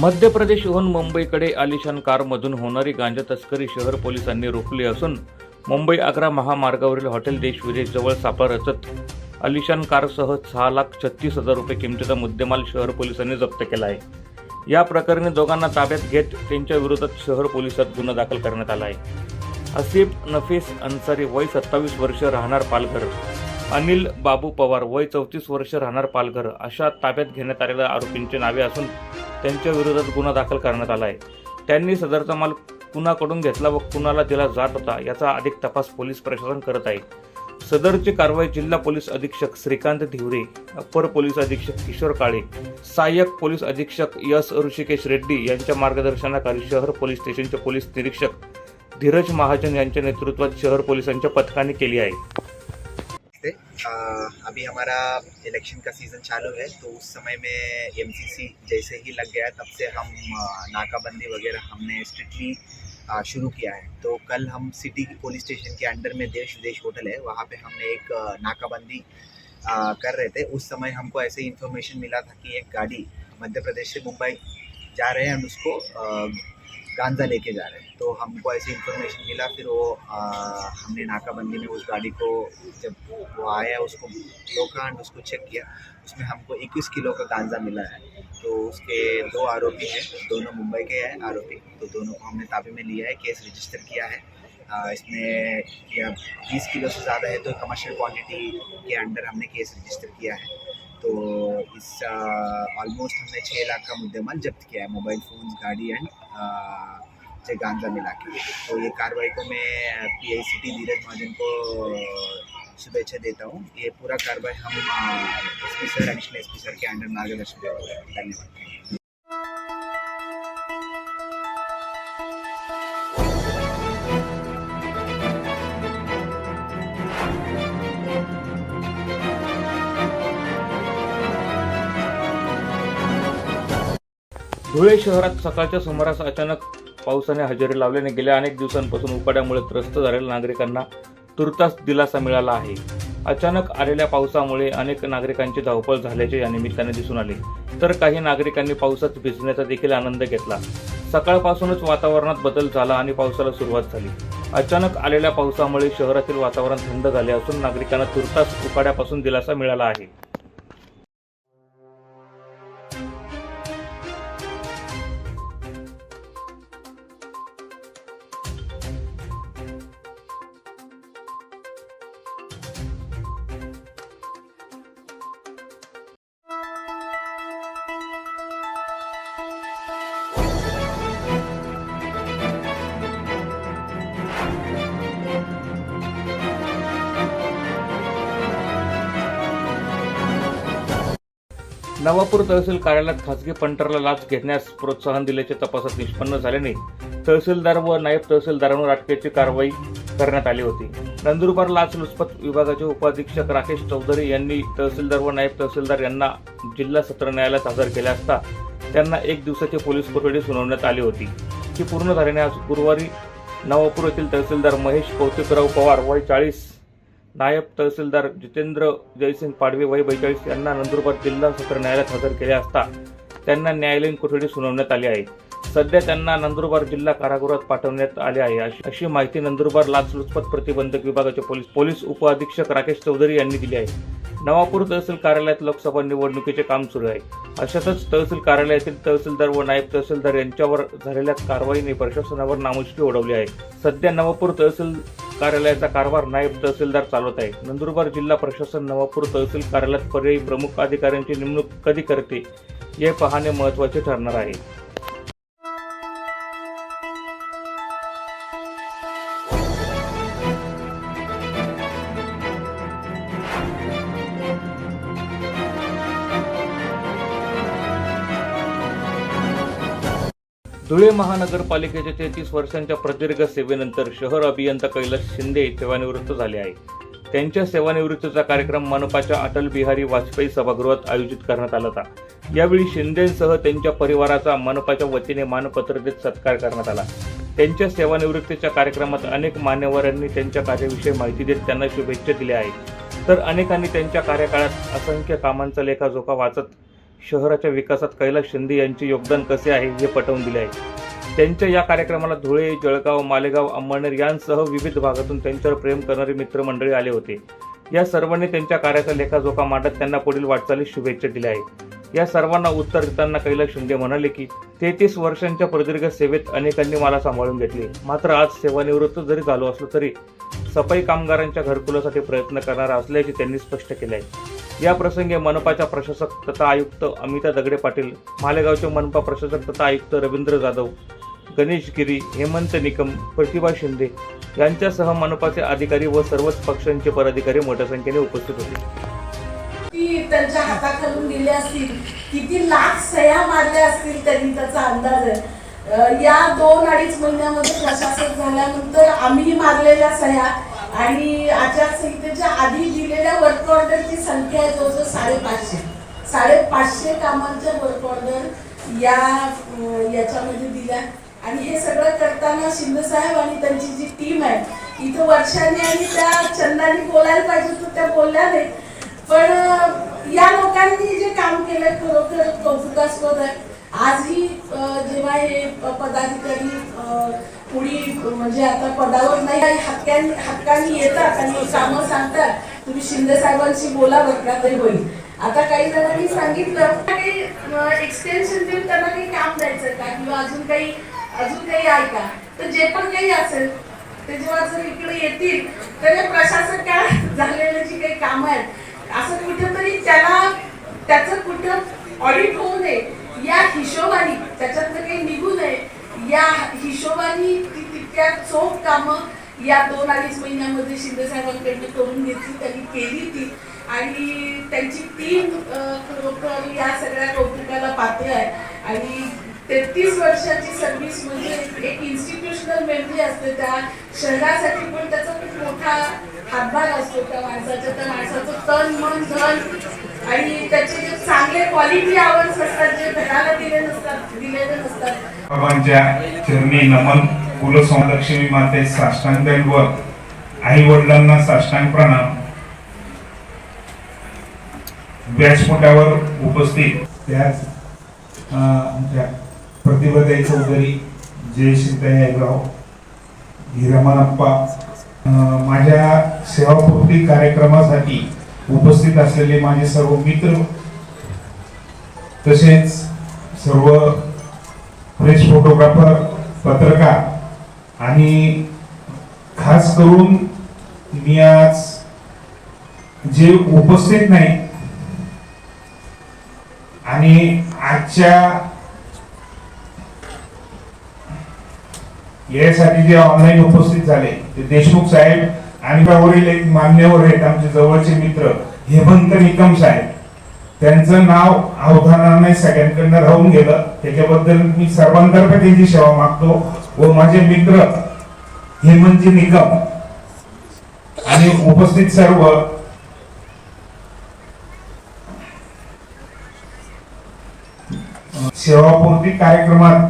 मध्य प्रदेशहून मुंबईकडे आलिशान कारमधून होणारी गांजा तस्करी शहर पोलिसांनी रोखली असून मुंबई आग्रा महामार्गावरील हॉटेल देशविदेशजवळ सापळा रचत आलिशान कारसह सहा लाख छत्तीस हजार रुपये किमतीचा मुद्देमाल शहर पोलिसांनी जप्त केला आहे. या प्रकरणी दोघांना ताब्यात घेत त्यांच्या विरोधात शहर पोलिसात गुन्हा दाखल करण्यात आला आहे. आसिफ नफीस अन्सारी वय सत्तावीस वर्ष राहणार पालघर. अनिल बाबू पवार वय चौतीस वर्ष राहणार पालघर अशा ताब्यात घेण्यात आलेल्या आरोपींची नावे असून त्यांच्या विरोधात गुन्हा दाखल करण्यात आला आहे. त्यांनी सदरचा माल कुणाकडून घेतला व कुणाला दिला जात होता याचा अधिक तपास पोलीस प्रशासन करत आहे. सदरची कारवाई जिल्हा पोलीस अधीक्षक श्रीकांत धिवरे अप्पर पोलीस अधीक्षक किशोर काळे सहाय्यक पोलीस अधीक्षक यस ऋषिकेश रेड्डी यांच्या मार्गदर्शनाखाली शहर पोलीस स्टेशनचे पोलीस निरीक्षक धीरज महाजन यांच्या नेतृत्वात शहर पोलिसांच्या पथकाने केली आहे. थे अ, अभी हमारा इलेक्शन का सीज़न चालू है तो उस समय में एमसीसी जैसे ही लग गया तब से हम नाकाबंदी वगैरह हमने स्ट्रिक्टली शुरू किया है। तो कल हम सिटी की पुलिस स्टेशन के अंडर में देश विदेश होटल है वहाँ पे हमने एक नाकाबंदी कर रहे थे। उस समय हमको ऐसे इन्फॉर्मेशन मिला था कि एक गाड़ी मध्य प्रदेश से मुंबई जा रहे हैं हम उसको गांजा लेके जा रहे हैं। तो हमको ऐसी इन्फॉर्मेशन मिला फिर वो आ, हमने नाकाबंदी में उस गाड़ी को जब वो आया उसको रोका एंड उसको चेक किया उसमें हमको 21 किलो का गांजा मिला है। तो उसके दो आरोपी हैं दोनों मुंबई के हैं आरोपी। तो दोनों को हमने ताबे में लिया है केस रजिस्टर किया है। आ, इसमें या बीस किलो से ज़्यादा है तो कमर्शियल क्वांटिटी के अंडर हमने केस रजिस्टर किया है। तो इस ऑलमोस्ट हमने छः लाख का मुद्देमाल जब्त किया है मोबाइल फ़ोन गाड़ी एंड से गांजा मिला के। तो ये कार्रवाई को मैं P I C T Dheeraj Mahajan को शुभेच्छा देता हूँ। ये पूरा कार्रवाई हम S P sir additional S P sir के अंडर मार्गदर्शन धन्यवाद। धुळे शहरात सकाळच्या सुमारास अचानक पावसाने हजेरी लावल्याने गेल्या अनेक दिवसांपासून उकाड्यामुळे त्रस्त झालेल्या नागरिकांना तुर्तास दिलासा मिळाला आहे. अचानक आलेल्या पावसामुळे अनेक नागरिकांची धावपळ झाल्याचे या निमित्ताने दिसून आले. तर काही नागरिकांनी पावसात भिजण्याचा देखील आनंद घेतला. सकाळपासूनच वातावरणात बदल झाला आणि पावसाला सुरुवात झाली. अचानक आलेल्या पावसामुळे शहरातील वातावरण थंड झाले असून नागरिकांना तुर्तास उकाड्यापासून दिलासा मिळाला आहे. नवापूर तहसील कार्यालयात खासगी पंटरला लाच घेण्यास प्रोत्साहन दिल्याचे तपासात निष्पन्न झाल्याने तहसीलदार व नायब तहसीलदारांवर अटकेची कारवाई करण्यात आली होती. नंदुरबार लाचलुचपत विभागाचे उपाधीक्षक राकेश चौधरी यांनी तहसीलदार व नायब तहसीलदार यांना जिल्हा सत्र न्यायालयात हजर केले असता त्यांना एक दिवसाची पोलीस कोठडी सुनावण्यात आली होती. ही पूर्ण झाल्याने आज गुरुवारी नवापूर येथील तहसीलदार महेश कौतिकराव पवार वय चाळीस नायब तहसीलदार जितेंद्र जयसिंग पाडवे वय बेचाळीस यांना नंदुरबार जिल्हा सत्र न्यायालयात हजर केले असता त्यांना न्यायालयीन कोठडी सुनावण्यात आली आहे. सध्या त्यांना नंदुरबार जिल्हा कारागृहात पाठवण्यात आले आहे. अशी- अशी माहिती नंदुरबार लाचलुचपत प्रतिबंधक विभागाचे पोलीस पोलीस उपअधीक्षक राकेश चौधरी यांनी दिली आहे. नवापूर तहसील कार्यालयात लोकसभा निवडणुकीचे काम सुरू आहे. अशातच तहसील कार्यालयातील तहसीलदार व नायब तहसीलदार यांच्यावर झालेल्या कारवाईने प्रशासनावर नामुष्की ओढवली आहे. सध्या नवापूर तहसील कार्यालयाचा कारभार नायब तहसीलदार चालवत आहे. नंदुरबार जिल्हा प्रशासन नवापूर तहसील कार्यालयात पर्यायी प्रमुख अधिकाऱ्यांची नेमणूक कधी करते हे पाहणे महत्त्वाचे ठरणार आहे. धुळे महानगरपालिकेच्या तेहतीस वर्षांच्या प्रदीर्घ सेवेनंतर शहर अभियंता कैलास शिंदे सेवानिवृत्त झाले आहे त्यांच्या सेवानिवृत्तीचा कार्यक्रम मनपाच्या अटल बिहारी वाजपेयी सभागृहात आयोजित करण्यात आला होता. यावेळी शिंदेसह त्यांच्या परिवाराचा मनपाच्या वतीने मानपत्र देत सत्कार करण्यात आला. त्यांच्या सेवानिवृत्तीच्या कार्यक्रमात अनेक मान्यवरांनी त्यांच्या कार्याविषयी माहिती देत त्यांना शुभेच्छा दिल्या आहेत. तर अनेकांनी त्यांच्या कार्यकाळात असंख्य कामांचा लेखाजोखा वाचत शहराच्या विकासात कैलास शिंदे यांचे योगदान कसे आहे हे पटवून दिले आहे. त्यांच्या या कार्यक्रमाला धुळे जळगाव मालेगाव अंमळनेर यांसह विविध भागातून त्यांच्यावर प्रेम करणारे मित्रमंडळी आले होते. या सर्वांनी त्यांच्या कार्याचा लेखाजोखा मांडत त्यांना पुढील वाटचालीस शुभेच्छा दिल्या आहेत. या सर्वांना उत्तर देताना कैलास शिंदे म्हणाले की तेहतीस वर्षांच्या प्रदीर्घ सेवेत अनेकांनी मला सांभाळून घेतले. मात्र आज सेवानिवृत्त जरी झालो असलो तरी सफाई कामगारांच्या घरकुलासाठी प्रयत्न करणार असल्याचे त्यांनी स्पष्ट केले आहे. या प्रसंगी मनपाच्या प्रशासक तथा आयुक्त अमिता दगडे पाटील मालेगावचे मनपा प्रशासक तथा आयुक्त रवींद्र जाधव गणेश गिरी हेमंत निकम प्रतिभा शिंदे यांच्यासह मनपाचे अधिकारी व सर्वच पक्षांचे पदाधिकारी मोठ्या संख्येने उपस्थित होते. त्यांच्या हाताखालून दिले असतील किती लाख सह्या मारल्या असतील त्यांनी त्याचा अंदाज आहे. या दोन अडीच महिन्यामध्ये प्रशासक झाल्यानंतर आम्ही मारलेल्या सह्या आणि आचारसंहितेच्या आधी दिलेल्या वर्क ऑर्डरची संख्या आहे जवळजवळ साडेपाचशे. साडेपाचशे कामांच्या वर्क ऑर्डर या याच्यामध्ये दिल्या. आणि हे सगळं करताना शिंदेसाहेब आणि त्यांची जी टीम आहे इथं वर्षाने आणि त्या चंदानी बोलायला पाहिजे तर त्या बोलल्या नाही पण या लोकांनी जे काम केलंय खरोखर कौतुकास्पद आहे. आजही जेव्हा हे पदाधिकारी कोणी म्हणजे आता पदावर नाही हक्कांनी हक्कांनी येतात आणि कामं सांगतात. तुम्ही शिंदे साहेबांशी बोला बरं का तरी होईल. आता काही जणांनी सांगितलं काही एक्सटेन्शन देऊन त्यांना काही काम द्यायचं का? किंवा अजून काही अजून काही आहे का? तर जे पण काही असेल ते जेव्हा जर इकडे येतील तर हे प्रशासक झालेले जी काही कामं आहेत असं कुठेतरी त्याला त्याचं कुठं ऑडिट होऊ नये या हिशोबाने त्याच्यातलं काही निघू नये या हिशोबाने ती तितक्या चोख कामं या दोन अडीच महिन्यामध्ये शिंदेसाहेबांकडनं करून घेतली त्यांनी केली ती. आणि त्यांची टीम खरोखर या सगळ्या कौतुकाला पात्र आहे. आणि तेहतीस वर्षाची सर्व्हिस म्हणजे एक इन्स्टिट्यूशनल मेमरी असते. त्या शहरासाठी पण त्याचा खूप मोठा हातभार असतो. त्या माणसाच्या त्या माणसाचं तन मन धन म्हणजे जे क्वालिटी आवर्स असतात जे दिले नसतात दिलेले नसतात. बाबांच्या चरणी नमन कुलसंलक्ष्मी माते साष्टांग व आई वडिलांना साष्टांग प्रणाम. व्यासपीठावर उपस्थित त्याच आमच्या प्रतिभाताई चौधरी जयश्रीताई आयगाव हिरामनप्पा माझ्या सेवापूर्ती कार्यक्रमासाठी उपस्थित असलेले माझे सर्व मित्र तसेच सर्व फ्रेश फोटोग्राफर पत्रकार आणि खास करून मी आज जे उपस्थित नाही आणि आजच्या यासाठी जे ऑनलाईन उपस्थित झाले ते देशमुख साहेब आणि त्यावरील एक मान्यवर आहेत आमचे जवळचे मित्र हेमंत निकम साहेब. त्यांचं नाव अवधानाने सगळ्यांकडनं राहून गेलं. त्याच्याबद्दल मी सर्वांतर्फे त्यांची सेवा मागतो व माझे मित्र हेमंतजी निकम आणि उपस्थित सर्व सेवापूर्ती कार्यक्रमात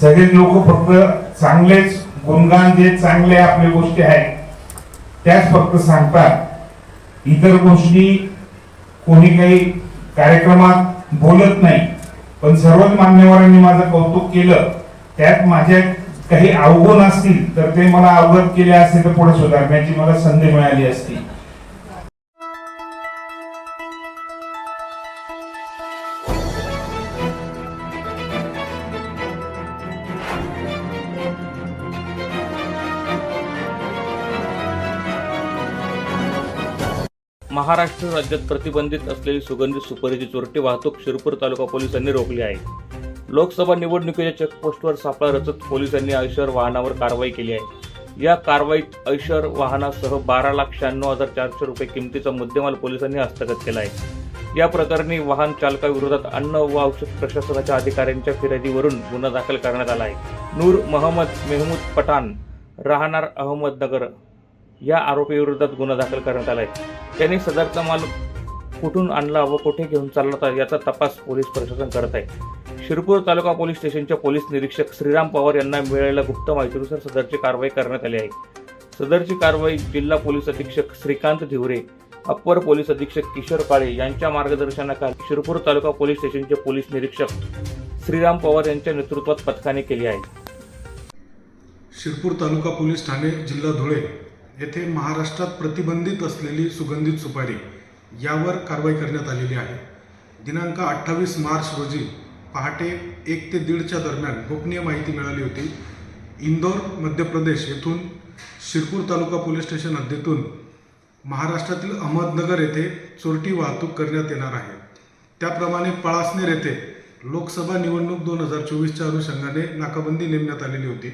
सगळे लोक फक्त चांगलेच गुणगान जे चांगले आपल्या गोष्टी आहेत त्याच फक्त सांगतात. इतर गोष्टी कोणी काही कार्यक्रमात बोलत नाही पण सर्वच मान्यवरांनी माझं कौतुक केलं त्यात माझ्या काही अवगुण असतील तर ते मला अवगत केले असते तर पुढे सुधारण्याची मला संधी मिळाली असती. महाराष्ट्र राज्यात प्रतिबंधित असलेली सुगंधित सुपारीची चोरटी वाहतूक शिरपूर तालुका पोलिसांनी रोखली आहे. लोकसभा निवडणुकीच्या चेकपोस्टवर सापळा रचत पोलिसांनी ऐशर वाहनावर कारवाई केली आहे. या कारवाईत ऐशर वाहनासह बारा लाख शहाण्णव हजार चारशे रुपये किमतीचा मुद्देमाल पोलिसांनी हस्तगत केला आहे. या प्रकरणी वाहन चालकाविरोधात अन्न व औषध प्रशासनाच्या अधिकाऱ्यांच्या फिर्यादीवरून गुन्हा दाखल करण्यात आला आहे. नूर महमद मेहमूद पठाण राहणार अहमदनगर. या आरोपीविरोधात गुन्हा दाखल करण्यात आला आहे त्यांनी सदरचा माल कुठून आणला व कुठे घेऊन चालला होता याचा तपास पोलीस प्रशासन करत आहे. शिरपूर तालुका पोलीस स्टेशनच्या पोलीस निरीक्षक श्रीराम पवार यांना मिळालेल्या गुप्त माहितीनुसार सदरची कारवाई करण्यात आली आहे. सदरची कारवाई जिल्हा पोलीस अधीक्षक श्रीकांत धिवरे अप्पर पोलीस अधीक्षक किशोर काळे यांच्या मार्गदर्शनाखाली शिरपूर तालुका पोलीस स्टेशनचे पोलीस निरीक्षक श्रीराम पवार यांच्या नेतृत्वात पथकाने केली आहे. शिरपूर तालुका पोलीस ठाणे जिल्हा धुळे येथे महाराष्ट्रात प्रतिबंधित असलेली सुगंधित सुपारी यावर कारवाई करण्यात आलेली आहे. दिनांक अठ्ठावीस मार्च रोजी पहाटे एक ते दीडच्या दरम्यान गोपनीय माहिती मिळाली होती. इंदोर मध्य प्रदेश येथून शिरपूर तालुका पोलीस स्टेशन हद्दीतून महाराष्ट्रातील अहमदनगर येथे चोरटी वाहतूक करण्यात येणार आहे. त्याप्रमाणे पळासनेर येथे लोकसभा निवडणूक दोन हजार चोवीसच्या अनुषंगाने नाकाबंदी नेमण्यात आलेली होती.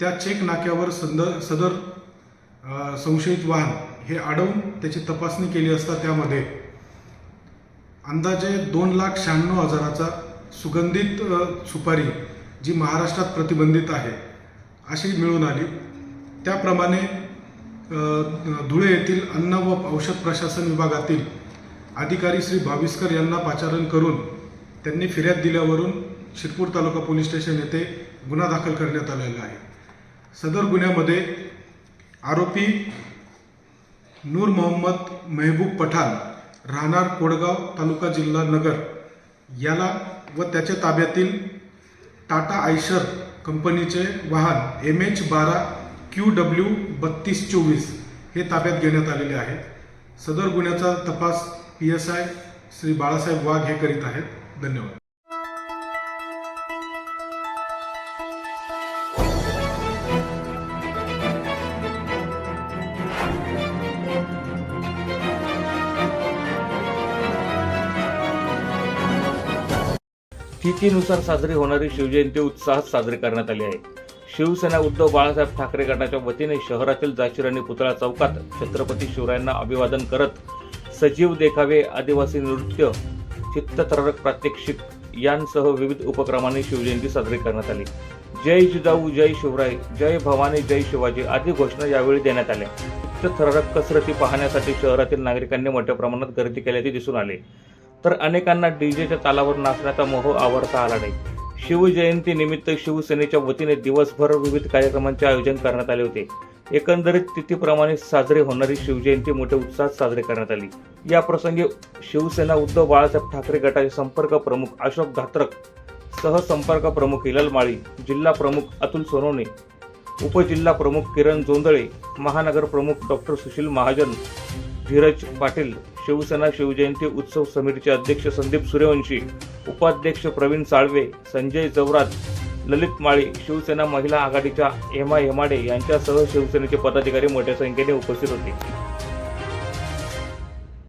त्या चेक नाक्यावर संद सदर संशयित वाहन हे अडवून त्याची तपासणी केली असता त्यामध्ये अंदाजे दोन लाख शहाण्णव हजाराचा सुगंधित सुपारी जी महाराष्ट्रात प्रतिबंधित आहे अशी मिळून आली. त्याप्रमाणे धुळे येथील अन्न व औषध प्रशासन विभागातील अधिकारी श्री भाविस्कर यांना पाचारण करून त्यांनी फिर्याद दिल्यावरून शिरपूर तालुका पोलीस स्टेशन येथे गुन्हा दाखल करण्यात आलेला आहे. सदर गुन्ह्यामध्ये आरोपी नूर मोहम्मद मेहबूब पठाण राहणार कोडगाव तालुका जिल्हा नगर याला व त्याच्या ताब्यातील टाटा आयशर कंपनीचे वाहन एम एच बारा क्यू डब्ल्यू बत्तीस चोवीस हे ताब्यात घेण्यात आलेले आहे सदर गुन्ह्याचा तपास P S I Shri Balasaheb Wagh हे करीत आहेत. धन्यवाद. तिथीनुसार साजरी होणारी शिवजयंती उत्साहात साजरी करण्यात आली आहे. शिवसेना उद्धव बाळासाहेब ठाकरे गटाच्या वतीने शहरातील जाचिराणी पुतळा चौकात छत्रपती शिवरायांना अभिवादन करत सजीव देखावे आदिवासी नृत्य चित्तथरारक प्रात्यक्षिक यांसह विविध उपक्रमाने शिवजयंती साजरी करण्यात आली. जय जिजाऊ जय शिवराय जय भवानी जय शिवाजी आदी घोषणा यावेळी देण्यात आल्या. चित्तथरारक कसरती पाहण्यासाठी शहरातील नागरिकांनी मोठ्या प्रमाणात गर्दी केल्याचे दिसून आले. तर अनेकांना डीजेच्या तालावर नाचण्याचा मोह आवडता आला नाही. शिवजयंती निमित्त शिवसेनेच्या वतीने दिवसभर विविध कार्यक्रमांचे आयोजन करण्यात आले होते. एकंदरीत तिथीप्रमाणे साजरी होणारी शिवजयंती मोठ्या उत्साहात साजरी करण्यात आली. या प्रसंगी शिवसेना उद्धव बाळासाहेब ठाकरे गटाचे संपर्क प्रमुख अशोक धात्रक सहसंपर्क प्रमुख हिलाल माळी जिल्हा प्रमुख अतुल सोनवणे उपजिल्हा प्रमुख किरण जोंदळे महानगर प्रमुख डॉक्टर सुशील महाजन धीरज पाटील शिवसेना शिवजयंती उत्सव समितीचे अध्यक्ष संदीप सूर्यवंशी उपाध्यक्ष प्रवीण साळवे संजय जवरात ललित माळी शिवसेना महिला आघाडीच्या हेमा हेमाडे यांच्यासह शिवसेनेचे पदाधिकारी मोठ्या संख्येने उपस्थित होते.